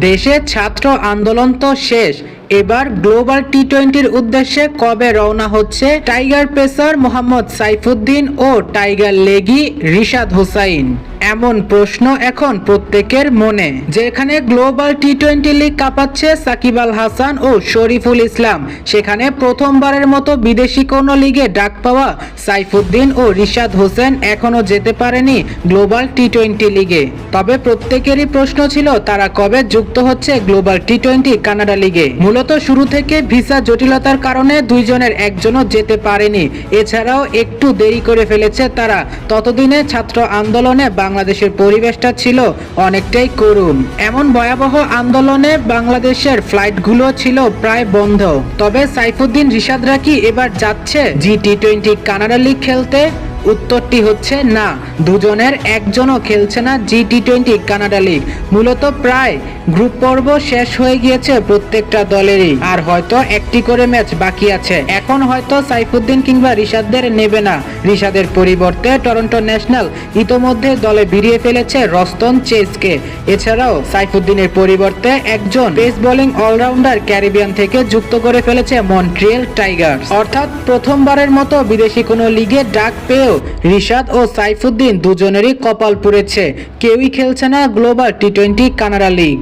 দেশে ছাত্র আন্দোলন তো শেষ এবার গ্লোবাল টি টোয়েন্টির উদ্দেশ্যে কবে রওনা হচ্ছে টাইগার পেসার মোহাম্মদ সাইফুদ্দিন ও টাইগার লেগি রিশাদ হুসাইন? এমন প্রশ্ন এখন প্রত্যেকের মনে, যেখানে গ্লোবাল টি টোয়েন্টি লিগ কাঁপাচ্ছে সাকিব আল হাসান ও শরীফুল ইসলাম। সেখানে প্রথমবারের মতো বিদেশি কোনো লিগে ডাক পাওয়া সাইফুদ্দিন ও রিশাদ হোসেন এখনও যেতে পারেনি গ্লোবাল টি টোয়েন্টি লিগে। তবে প্রত্যেকেরই প্রশ্ন ছিল, তারা কবে যুক্ত হচ্ছে গ্লোবাল টি টোয়েন্টি কানাডা লিগে? মূলত শুরু থেকে ভিসা জটিলতার কারণে দুইজনের একজনও যেতে পারেনি। এছাড়াও একটু দেরি করে ফেলেছে তারা। ততদিনে ছাত্র আন্দোলনে বাংলাদেশের পরিবেশটা ছিল অনেকটাই করুণ। এমন ভয়াবহ আন্দোলনে বাংলাদেশের ফ্লাইটগুলো ছিল প্রায় বন্ধ। তবে সাইফুদ্দিন রিশাদরা কি এবার যাচ্ছে? G T twenty Canada league খেলতে উত্তরটি হচ্ছে না। দুজনের একজনও খেলছে না G T twenty Canada league. মূলত প্রায় গ্রুপ পর্ব শেষ হয়ে গিয়েছে প্রত্যেকটা দলেরই। আর হয়তো একটি করে ম্যাচ বাকি আছে। এখন হয়তো সাইফুদ্দিন কিংবা রিশাদদের নেবে না। রিশাদের পরিবর্তে টরন্টো ন্যাশনাল ইতোমধ্যে দলে ভিড়িয়ে ফেলেছে রস্তন চেসকে এছাড়াও সাইফুদ্দিনের পরিবর্তে একজন পেস বোলিং অলরাউন্ডার ক্যারিবিয়ান থেকে যুক্ত করে ফেলেছে মন্ট্রিয়েল টাইগার্স। অর্থাৎ প্রথমবারের মতো বিদেশি কোনো লিগে ডাক পেয়েও রিশাদ ও সাইফুদ্দিন দুজনেরই কপাল পুড়েছে। কেউই খেলছে না global T twenty Canada league.